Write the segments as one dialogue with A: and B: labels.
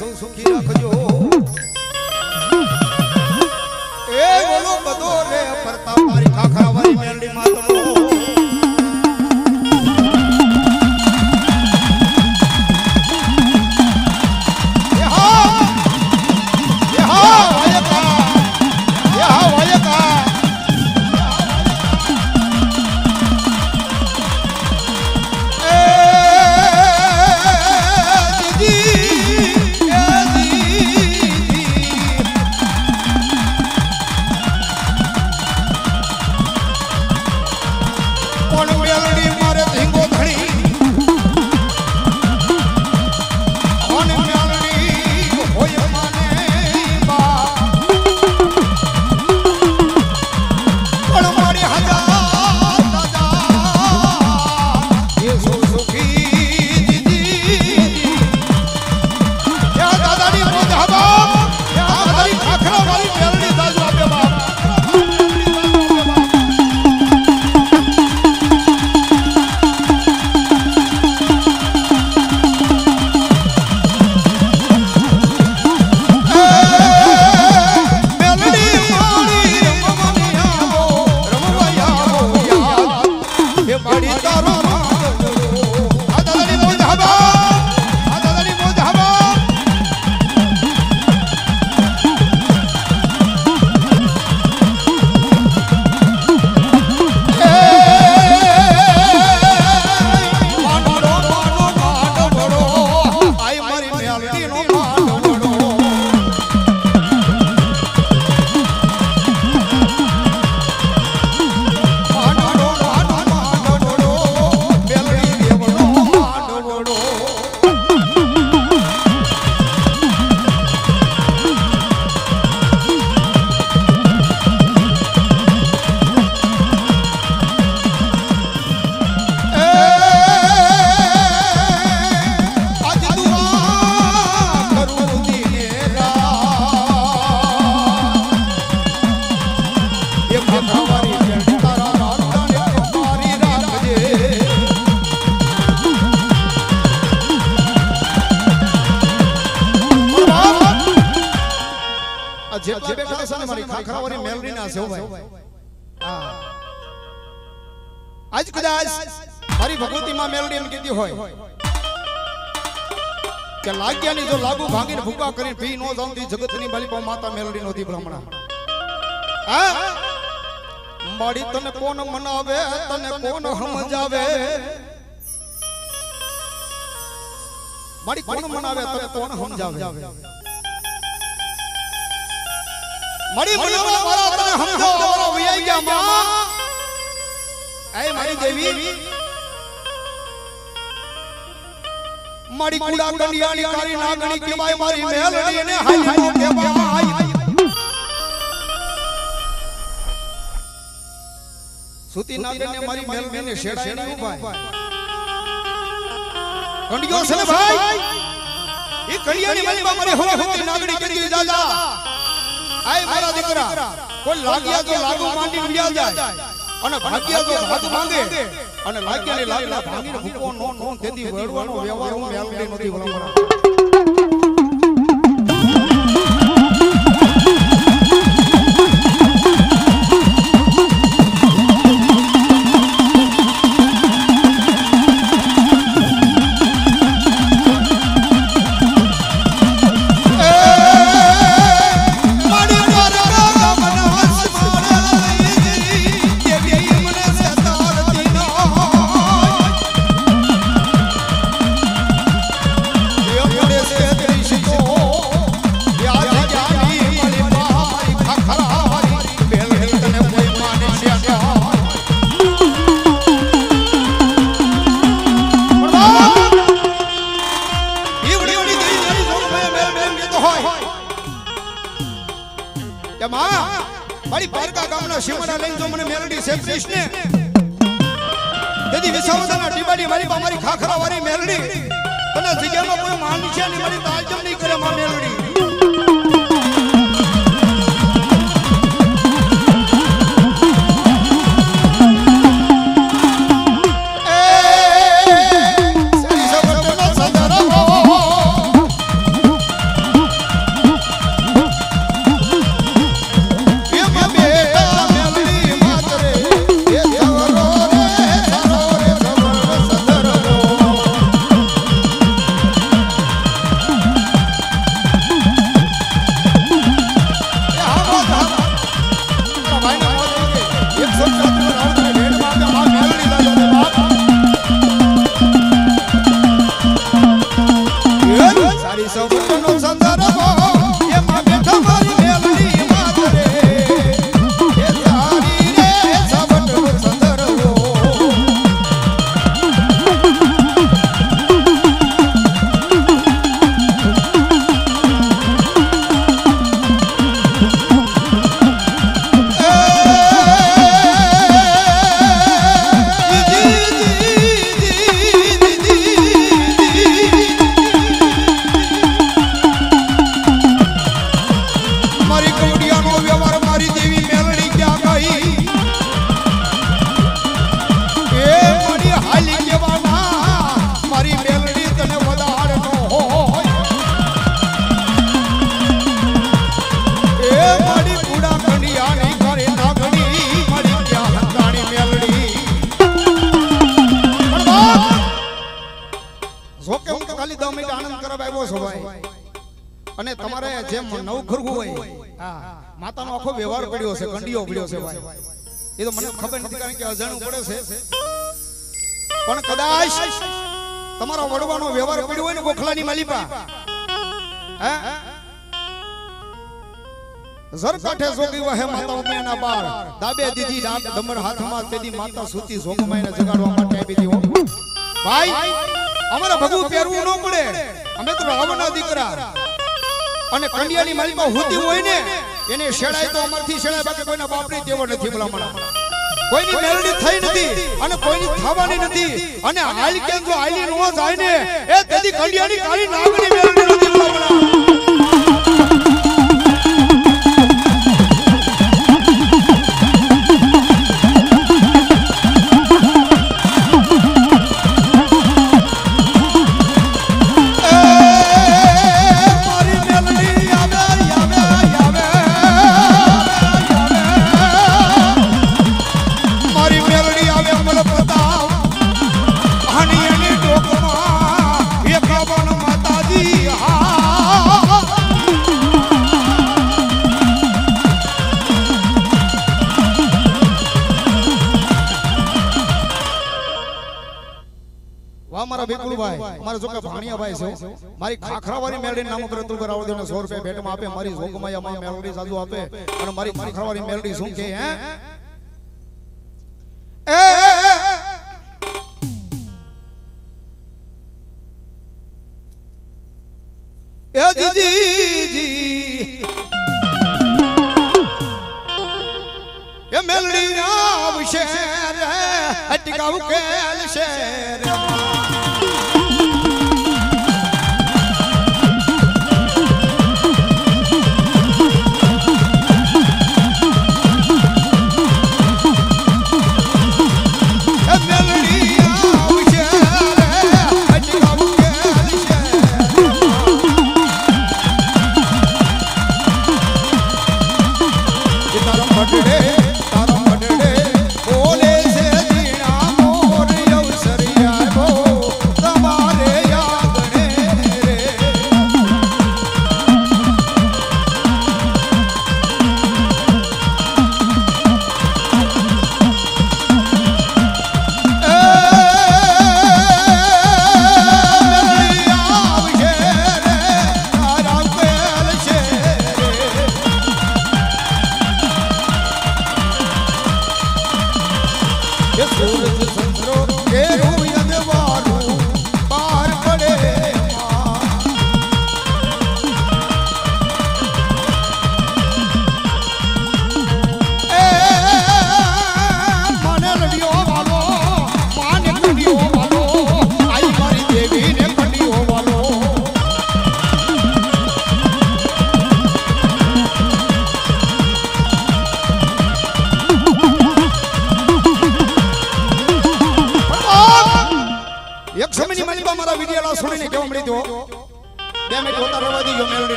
A: સૌ સુખી રાખજો. એ બોલો બધો રે ફરતા મારી ખાખરા વાળી મેલડી માતનો જેટલા બેઠા છે ને મારી ખાખરાવાળી મેલડીના છે હો ભાઈ. આજ કદાચ મારી ભગવતીમાં મેલડી એમ કીધી હોય કે લાગ્યાની જો લાગુ ભાંગીને ભૂકા કરીને પી નો જામતી જગતની બાલિકા માતા મેલડી નોતી બ્રાહ્મણા હા? માડી તને કોણ મનાવે? તને કોણ સમજાવે? માડી કોણ મનાવે? તને કોણ સમજાવે? મારી બનાવો મારા તને સમજાવવા મારો વૈયા ગયા માં એ મારી દેવી. મારી કુડા કંડિયાની કાળી નાગણી કેવાય મારી મેલડી ને હાય નો કહેવાય. સુતી નાગણી મારી મેલડી ને શેડાઈ ભાઈ. કંડિયો છે ભાઈ? એ કંડિયાની મારી બાપરે હોવે હોવે નાગણી કીધી દાદા આય મારા દીકરા કોઈ લાગ્યા તો લાગુ માંડી વ્યા જાય અને ભાગ્યા તો ભાગ માંગે અને લાગ્યા ને લાગલા ભાગીને ભૂકો નો નો તેથી વળવાનો વ્યવહાર હું મેલડી નથી વળવાનો નવું ખરખું હોય હા માતાનો આખો વ્યવહાર પડ્યો છે કંડીઓ પડ્યો છે ભાઈ. એ તો મને ખબર નથી કારણ કે અજાણું પડે છે. પણ કદાચ તમારો વડવાનો વ્યવહાર પડ્યો હોય ને ગોખલાની માલિપા. હે? ઝરકાઠે જોગી વહે માતા ઉમિયાના બાર દાબે દીધી રાત ધમર હાથમાં તેદી માતા સૂતી જોગમાઈને જગાડવા માટે આવી દીઓ ભાઈ અમારે ભગુ પહેરવું ન પડે. અમે તો રાવણના દીકરા. અને કંડિયાની માલિકમાં હોતી હોય ને એને શેડાય તો અમારથી શેડાય બાકી કોઈના બાપની દેવો નથી ભલામણ. કોઈની મેલડી થઈ નથી અને કોઈની થવાની નથી. અને હાલ કેમ જો હાલી નો જાય ને એ તેથી કંડિયાની કાળી નાગની મેલડી નથી ભલામણ. મારા જોકે ભાણિયાભાઈ છે મારી ખાખરાવાળી મેલડી નામ ઉપર તું કરાવો દેને 100 રૂપિયા ભેટમાં આપે. મારી જોગમાયા માં મેલડી સાજુ આપે. અને મારી ખાખરાવાળી મેલડી શું કે, હે?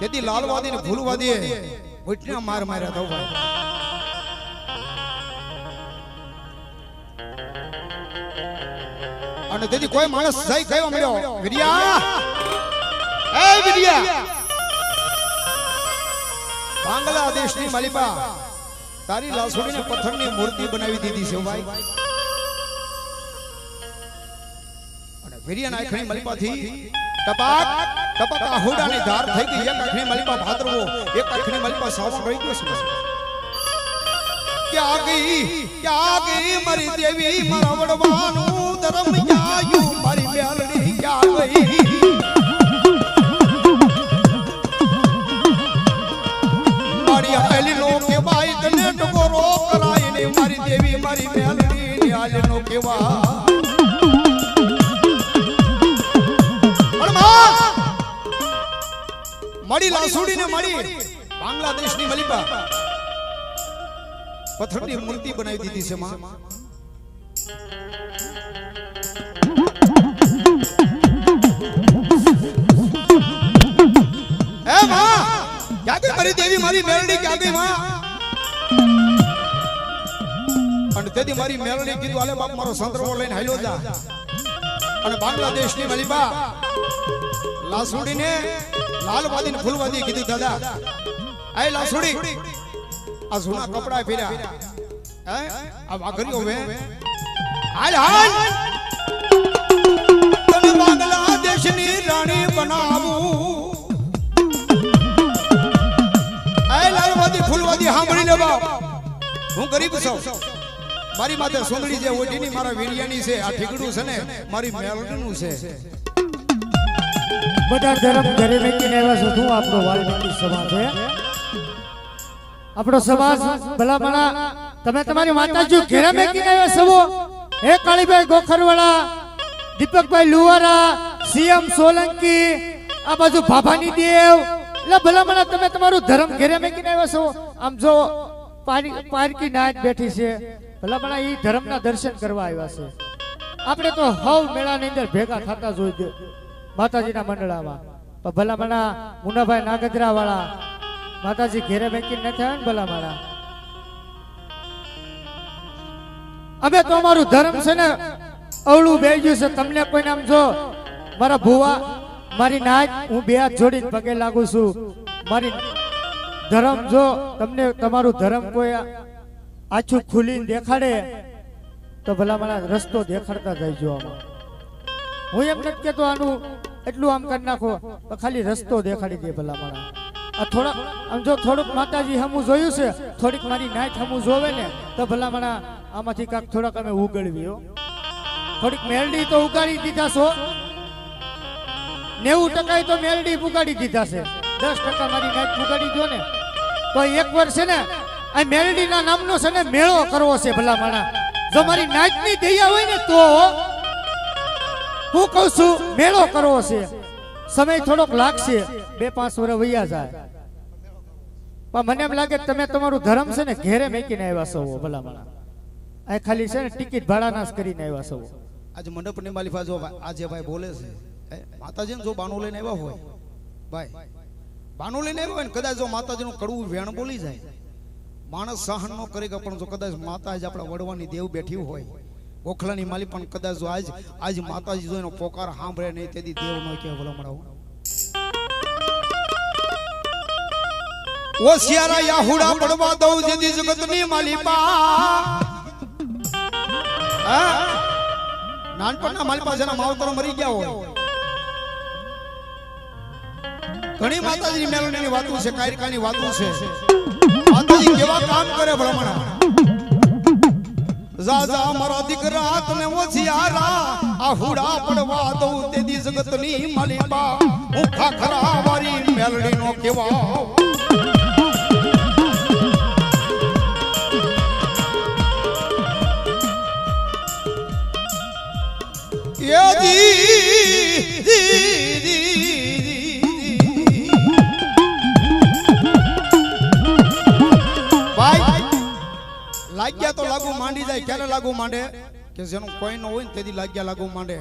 A: તેથી લાલવાદી ને ભૂલવાદી ઘૂંટણા માર માર્યા હતા ભાઈ. અને તેથી કોઈ માણસ જઈ કહેવા મળ્યો? વિરિયા એ વિરિયા બાંગ્લાદેશની માલિકા તારી લાસુડીને પથ્થરની મૂર્તિ બનાવી દીધી છે ભાઈ. વિરિયાના આંખની માલિકાથી ટપાક ટપક આહુડાની ધાર થઈ ગઈ. એક અખની માલિકા ભાદરવો એક અખની માલિકા સાવણ રહી ગયો છે ક્યાં ગઈ ક્યાં ગઈ મારી દેવી મારા વડવાનું ધર્મ જાયું મારી મેલડી ક્યાં ગઈ મારી આલી નો કેવાય તને ટકોરો કરાય ને મારી દેવી મારી મેલડી ને આજ નો કેવા મળી લાસુડી ને મળી. બાંગ્લાદેશની મલિકા પથ્થરની મૂર્તિ બનાવી દીધી છે માં. એ માં ક્યાં ગઈ મારી દેવી મારી મેરડી ક્યાં ગઈ માં? અને તેથી મારી મેલડી કીધું આલે બાપ મારો સંદર્ભો લઈને હાલ્યો જા. અને બાંગ્લાદેશની મલિબા લાસુડીને લાલવાદી ને ફૂલવાદી કીધું, દાદા એ લાસુડી. આ જૂના કપડા પહેર્યા. હે? આ વાઘરીઓ વે. હાલ હાલ. તને બાંગ્લાદેશની રાણી બનાવું. એ લાલવાદી ફૂલવાદી સાંભળી લે બાપ. હું ગરીબ છું. મારી માથે સુંદડી જે ઓઢીની મારા વીડિયાની છે, આ ઠીકડું છે ને, મારી મેલડીનું છે.
B: બધા ધર્મ ઘરે મૂકીને આવ્યા છો, શું આપણો વાલ્મીકી સમાજ છે? આપણો સમાજ ભલામણા, તમે તમારી માતાજી ઘરે મૂકીને આવ્યા છો? હે કાળીભાઈ ગોખરવાળા, દીપકભાઈ લુવારા, સીએમ સોલંકી, આ બાજુ ભાભાની દેવ, એટલે ભલામણા તમે તમારું ધર્મ ઘરે મૂકીને આવ્યા છો? આમ જો પારી, પારકી નાચ બેઠી છે. ભલામણા એ ધર્મના દર્શન કરવા આવ્યા છે. આપણે તો હવ મેળાની અંદર ભેગા થતા જોઈ માતાજીના મંડળામાં. પણ ભલામણા મુનાભાઈ નાગદરા વાળા માતાજી ઘેરે બેકીને નથી આવ્યા ને ભલામણા અમે તો અમારું ધર્મ છે ને, અવળું બે ગયું છે. તમને કોઈ નામ જો, મારા ભુવા, મારી નાચ હું બે હાથ જોડીને પગે લાગુ છું. મારી ધર્મ જો, તમને તમારું ધર્મ કોઈ આછું ખુલીને દેખાડે, તો ભલા મારા રસ્તો દેખાડતા જઈજો આમાં. હું એમ નથી કેતો આનું એટલું આમ કરી નાખો ખાલી રસ્તો દેખાડી દે ભલા મારા આ આમ જો થોડુંક માતાજી હમું જોયું છે, થોડીક મારી નાઈટ હમું જોવે ને, તો ભલા મારા આમાંથી કાંક થોડાક અમે ઉગડવી હો. થોડીક મેલડી તો ઉગાડી દીધા છો. નેવું ટકા તો મેલડી ઉગાડી દીધા છે. દસ ટકા મારી નાઈટ ઉગાડી દો ને. તો એક વર્ષ છે ને આ મેલડીના નામનો છે ને મેળો કરવો છે ભલા મારા જો મારી નાચની દયા હોય ને તો હું કહું છું, મેળો કરવો છે. સમય થોડોક લાગશે, બે પાંચ વર્ષ વૈયા જાય. પણ મને એમ લાગે તમે તમારું ધર્મ છે ને ઘેરે મેકીને આવ્યા છો ભલામણા આ ખાલી છે ને ટિકિટ ભાડાના જ કરીને આવ્યા છો.
A: આજે મંડપની માલિફા જો આજે ભાઈ બોલે છે માતાજી માતાજીને જો બાનું લઈને આવ્યા હોય, ભાઈ, બાનું લઈને આવ્યા હોય ને કદાચ જો માતાજીનું કડવું વેણ બોલી જાય માણસ સહન ન કરી પણ જો કદાચ માતાજી આપણા વડવાની દેવ બેઠી હોય, ગોખલાની માલી પણ કદાચ જો આજ આજ માતાજી જો એનો પોકાર સાંભળે નહીં, તેથી દેવ ન કે ભલો મળાવું ઓ સિયારા યાહુડા પડવા દઉં જેથી જગતની માલી પા નાનપણના માલી પાસે માવતરો મરી ગયા હોય. ઘણી માતાજીની મેલડીની વાતો છે કાયરિકાની વાતો છે. માતાજી કેવા કામ કરે ભ્રમણા? જાજા મારા દીકરા તને ઓછિયારા આ હુડા પડવા દઉં તેદી જગતની માલિપા હું ખાખરા વારી મેલડીનો કેવા? એ દી દી લાગ્યા તો લાગુ માંડી જાય. ક્યારે લાગુ માંડે? કે જેનું કોઈ ન હોય ને તેથી લાગ્યા લાગુ માંડે.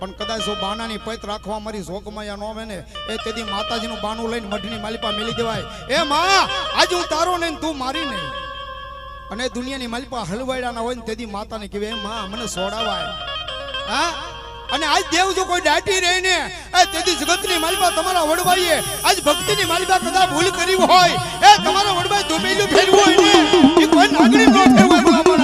A: પણ કદાચ જો બાનાની પૈત રાખવા મારી શોકમયા ન આવે ને એ તેથી માતાજીનું બાનું લઈને મઢની માલિપા મેલી દેવાય. એ માં આજે હું તારો નહીં તું મારી નહીં અને દુનિયાની માલિપા હલવાડ્યા ના હોય ને તેથી માતાને કહેવાય એ માં મને સોડાવાય. હા? અને આજ દેવ જો કોઈ દાટી રહે ને, એ તેથી જગતની માલિકા તમારા વડવાઈએ, આજ ભક્તિની માલિકા કદા ભૂલ કરી હોય, એ તમારા વડવાએ ધોબેલું ફેરવું હોય ને, એ કોઈ નાગરિક નો ફેરવું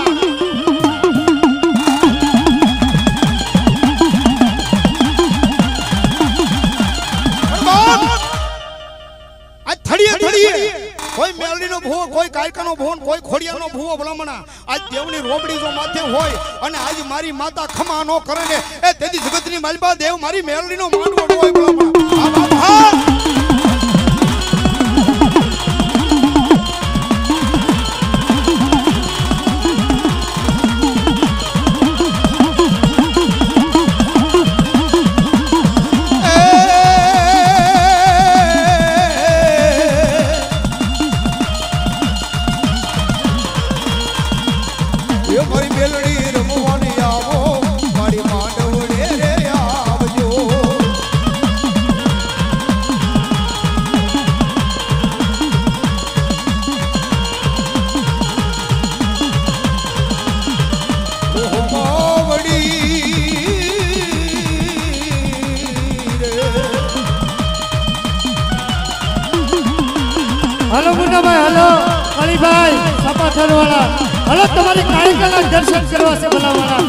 A: ભૂવો, કોઈ કાયકાનો ભૂવો કોઈ ખોડિયાનો ભૂવો ભલામણા. આજ દેવની રોબડી જો માથે હોય અને આજ મારી માતા ખમા નો કરે ને, એ તેથી જગતની માલબા દેવ મારી મેળડીનો માંડવો હોય ભલામણા. Hello Munnabhai, hello. કળીભાઈ સપાથરવાળા હલો, તમારી કાર્યક્રમના દર્શન કરવા છે બોલાવાળા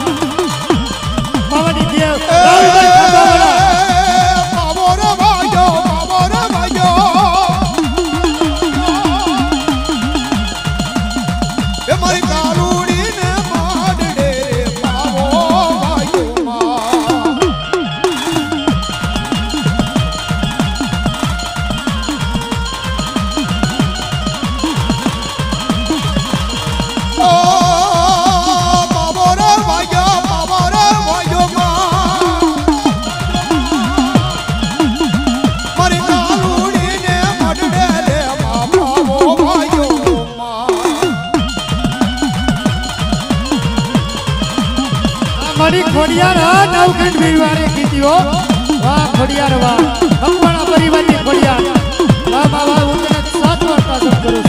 A: મામાની દેવ રાહુલભાઈ ગોપાલ ખંડ મેળવાને કીધીઓ વાહ ખોડિયાર વાહ ખંભાળા પરિવારની ખોડિયાર વાહ વાહ હું તને સાત વાર પાસમ કરું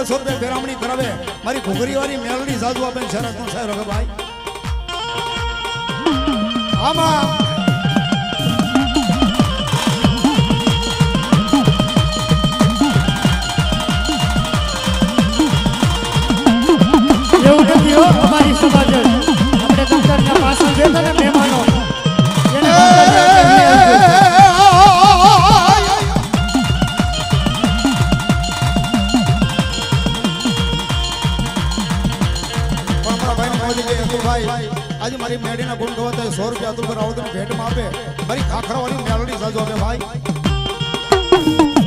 B: બસો રૂપિયા ફેરામણી કરાવે મારી ઘોઘરી વાળી મેળડી સાધુ આપે શરત નો સાહેબ રઘુ આમાં
A: આપણે
B: સો રૂપિયા અતુલ રાવત ભેટમાં આપે. મારી ખાખરાવાળી મેલોડી સાજો આપે ભાઈ.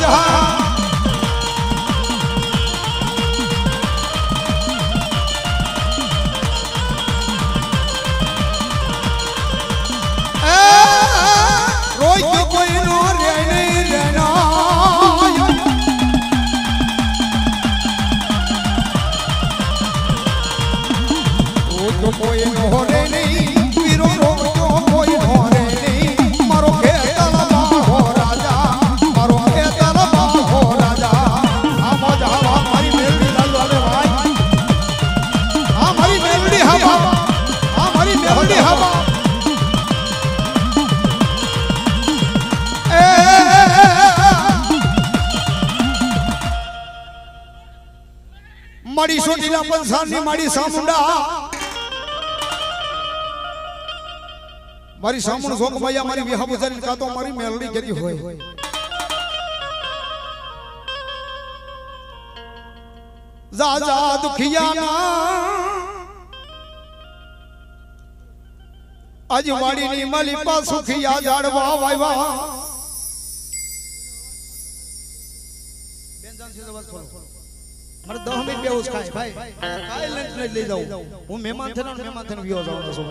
A: હા મારી સોટીલા પંસારની મારી સામુંડા. મારી સામુણ શોક મૈયા મારી વિહા બજારી કાતો મારી મેલડી ગતી હોય. જા જા દુખિયાના. આજ વાડીની માલિપા સુખિયા જાડવા વાયવા. મારે દસ મિનિટ બેહુસ ખાય ભાઈ. કાંઈ લંચ નહીં લઈ જાઉં. હું મહેમાન થઈને મહેમાન થઈને વિયો જાઉં છું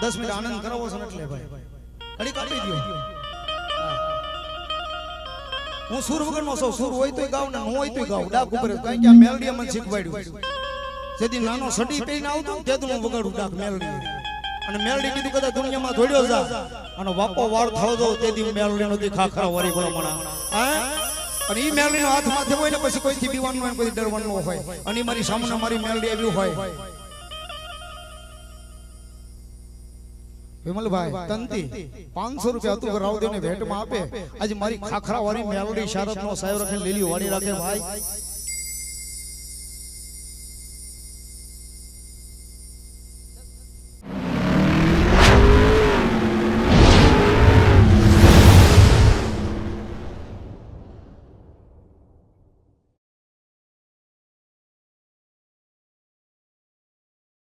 A: દસ મિનિટ આનંદ કરાવો છો એટલે, ભાઈ. ઘડી કાપી દો હું. સુર વગરનો છું. સુર હોય તોય ગાઉં ને ન હોય તોય ગાઉં. ડાક ઉપર કાઈ કે આ મને શીખવાડ્યું. જેથી નાનો સડી પહેરીને આવતો તેથી હું વગાડું ડાક મેલડી. અને મેલડી કીધું કદાચ દુનિયામાં ધોડ્યો જા. અને બાપો વાળ દો, તેથી મેલડી નો ખાખરા વરી ગયો મણા. હા? અને એ મેલડી નો હાથ માથે હોય ને પછી કોઈથી બીવાનું હોય કોઈ ડરવાનું હોય. અને મારી સામે મારી મેલડી આવ્યું હોય. વિમલભાઈ, તંતી, પાંચસો રૂપિયા હતું રાવદેવ ને ભેટમાં આપે? આજે મારી ખાખરા વાળી મેલડી શારદ નો સાહેબ રાખે લીલી વાળી રાખે ભાઈ.